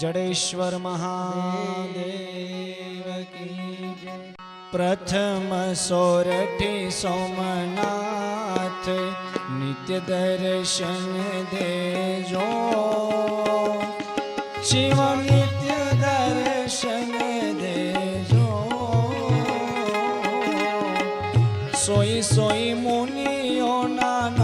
जडेश्वर महादेव की प्रथम सोरठे सोमनाथ, नित्य दर्शन देजो। शिव नित्य दर्शन दे जो सोई सोई मुनियो नाना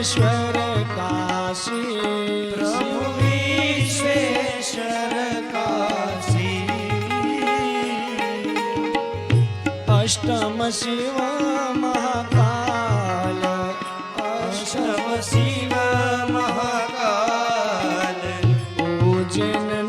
વિશ્વેશ્વર કાશી પ્રભુ વિશ્વેશ્વર કાશી અષ્ટમ શિવ મહાકાલ અષ્ટમ શિવ મહાકાલ ઉજ્જૈન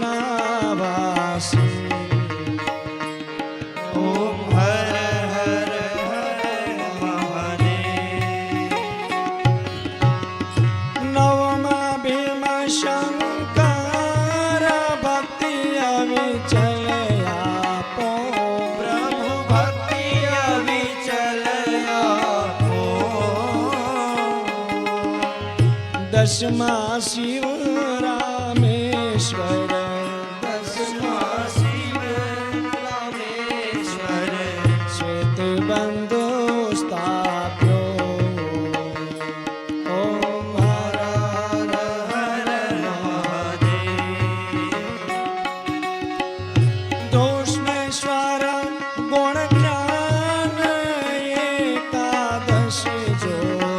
દશમા શિવ રામેશ્વર. દસમા શિવ રામેશ્વર. શ્વેત બંધુ સ્થાપ્યો. ઓમ હર હર મહાદેવ. દોષમેશ્વર ગુણ જ્ઞાન એકાદશ જ્યોતિષ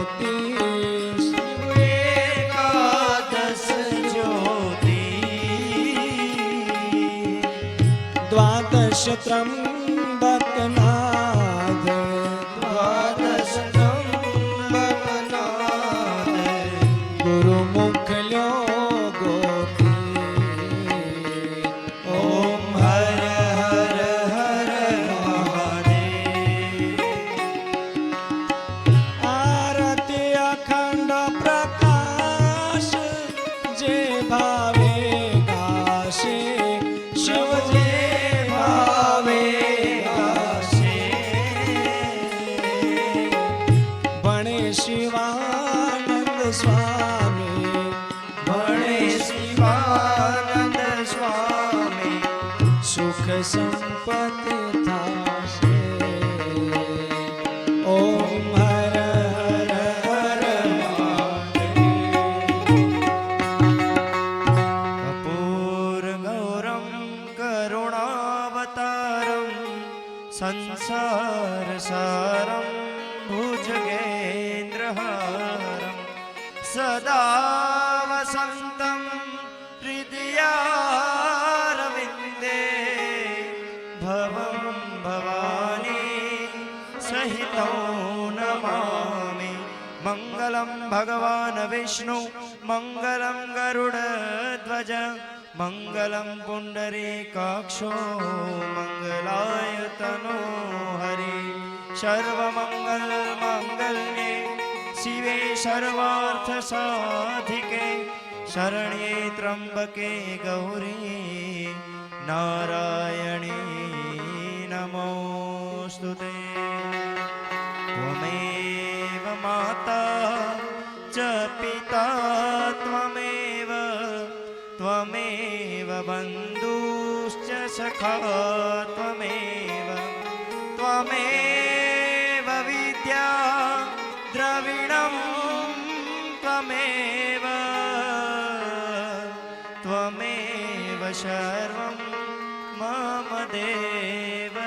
Deixa outra mulher શિવાનંદ સ્વામી ભણે શિવાનંદ સ્વામી સુખ સંપત્તિ થાશે. ઓમ હર હર હર કપૂર વસંતમ હૃદયારવિંદે ભવમ ભવાની સહિતો નમામિ મંગલમ ભગવાન વિષ્ણુ મંગલમ ગરુડધ્વજ મંગલમ પુંડરીકાક્ષો મંગલાય તનો હરિ સર્વમંગલ મંગલ્યે शिवे सर्वार्थसाधिके शरण्ये त्र्यम्बके गौरी नारायणी नमोऽस्तु ते त्वमेव माता च पिता त्वमेव त्वमेव बन्धुश्च सखा त्वमेव सर्वं मम देव